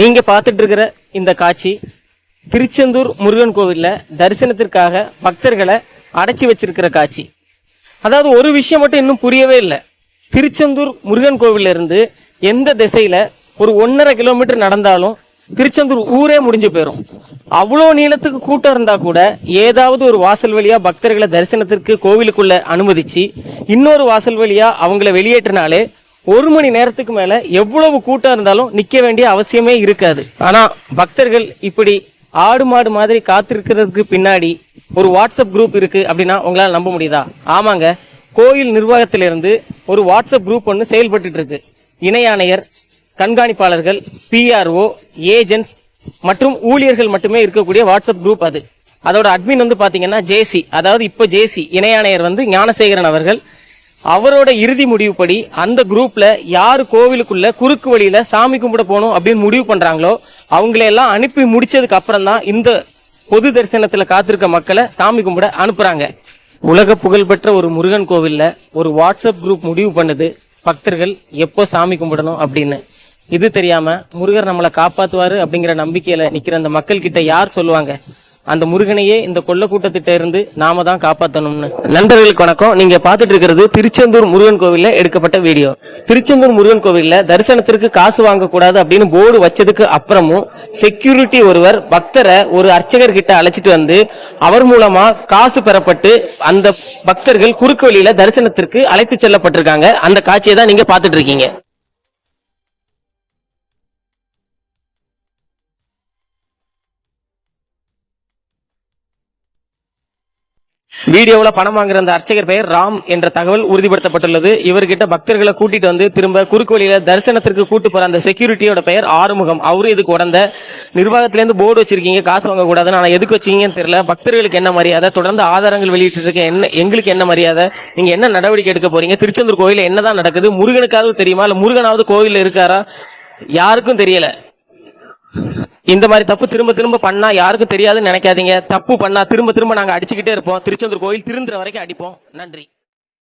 நீங்க பார்த்துட்டு இருக்கிற இந்த காட்சி திருச்செந்தூர் முருகன் கோவிலில் தரிசனத்திற்காக பக்தர்களை அடைச்சி வச்சிருக்கிற காட்சி. அதாவது ஒரு விஷயம் மட்டும் இன்னும் புரியவே இல்லை. திருச்செந்தூர் முருகன் கோவிலிருந்து எந்த திசையில ஒரு ஒன்றரை கிலோமீட்டர் நடந்தாலும் திருச்செந்தூர் ஊரே முடிஞ்சு போயிடும் அவ்வளோ நீளத்துக்கு கூட்டம் இருந்தா கூட ஏதாவது ஒரு வாசல் வழியா பக்தர்களை தரிசனத்திற்கு கோவிலுக்குள்ள அனுமதிச்சு இன்னொரு வாசல் வழியா அவங்கள வெளியேற்றினாலே ஒரு மணி நேரத்துக்கு மேல எவ்வளவு கூட்டம் இருந்தாலும் நிக்க வேண்டிய அவசியமே இருக்காது. ஆனா பக்தர்கள் இப்படி ஆடு மாடு மாதிரி காத்திருக்கிறதுக்கு பின்னாடி ஒரு வாட்ஸ்அப் குரூப் இருக்கு அப்படின்னா உங்களால நம்ப முடியுதா? ஆமாங்க. கோயில் நிர்வாகத்திலிருந்து ஒரு வாட்ஸ்அப் குரூப் ஒன்று செயல்பட்டு இருக்கு இணை ஆணையர் கண்காணிப்பாளர்கள் பிஆர்ஓ ஏஜென்ட்ஸ் மற்றும் ஊழியர்கள் மட்டுமே இருக்கக்கூடிய வாட்ஸ்அப் குரூப் அது. அதோட அட்மின் வந்து பாத்தீங்கன்னா ஜேசி அதாவது இப்போ ஜேசி இணை ஆணையர் வந்து ஞானசேகரன் அவர்கள். அவரோட இறுதி முடிவுப்படி அந்த குரூப்ல யார் கோவிலுக்குள்ள குறுக்கு வழியில சாமி கும்பிட போகணும் அப்படின்னு முடிவு பண்றாங்களோ அவங்களையெல்லாம் அனுப்பி முடிச்சதுக்கு அப்புறம் தான் இந்த பொது தரிசனத்துல காத்திருக்க மக்களை சாமி கும்பிட அனுப்புறாங்க. உலக புகழ்பெற்ற ஒரு முருகன் கோவில்ல ஒரு வாட்ஸ்அப் குரூப் முடிவு பண்ணுது பக்தர்கள் எப்போ சாமி கும்பிடணும் அப்படின்னு. இது தெரியாம முருகர் நம்மளை காப்பாத்துவாரு அப்படிங்கிற நம்பிக்கையில நிக்கிற அந்த மக்கள் கிட்ட யார் சொல்லுவாங்க? அந்த முருகனையே இந்த கொள்ள கூட்டத்திட்ட இருந்து நாம தான் காப்பாற்றணும்னு நண்பர்களுக்கு வணக்கம். நீங்க பாத்துட்டு இருக்கிறது திருச்செந்தூர் முருகன் கோவில்ல எடுக்கப்பட்ட வீடியோ. திருச்செந்தூர் முருகன் கோவில்ல தரிசனத்திற்கு காசு வாங்கக்கூடாது அப்படின்னு போர்டு வச்சதுக்கு அப்புறமும் செக்யூரிட்டி ஒருவர் பக்தரை ஒரு அர்ச்சகர் கிட்ட அழைச்சிட்டு வந்து அவர் மூலமா காசு பெறப்பட்டு அந்த பக்தர்கள் குறுக்கு வழியில தரிசனத்திற்கு அழைத்து செல்லப்பட்டிருக்காங்க. அந்த காட்சியை தான் நீங்க பாத்துட்டு இருக்கீங்க. வீடியோவில் பணம் வாங்குற அந்த அர்ச்சகர் பெயர் ராம் என்ற தகவல் உறுதிப்படுத்தப்பட்டுள்ளது. இவர்கிட்ட பக்தர்களை கூட்டிட்டு வந்து திரும்ப குறுக்கு வழியில தரிசனத்திற்கு கூட்டு போற அந்த செக்யூரிட்டியோட பெயர் ஆறுமுகம். அவரு இதுக்கு உடந்த நிர்வாகத்திலேருந்து போர்டு வச்சிருக்கீங்க காசு வாங்க கூடாதுன்னு ஆனா எதுக்கு வச்சீங்கன்னு தெரியல. பக்தர்களுக்கு என்ன மரியாதை? தொடர்ந்து ஆதாரங்கள் வெளியிட்டு இருக்க என்ன எங்களுக்கு என்ன மரியாதை? நீங்க என்ன நடவடிக்கை எடுக்க போறீங்க? திருச்செந்தூர் கோயில என்னதான் நடக்குது? முருகனுக்காவது தெரியுமா? இல்ல முருகனாவது கோயில இருக்காரா? யாருக்கும் தெரியல. இந்த மாதிரி தப்பு திரும்ப திரும்ப பண்ணா யாருக்கும் தெரியாதுன்னு நினைக்காதீங்க. தப்பு பண்ணா திரும்ப திரும்ப நாங்க அடிச்சுக்கிட்டே இருப்போம். திருச்செந்தூர் கோயில் திருந்துற வரைக்கும் அடிப்போம். நன்றி.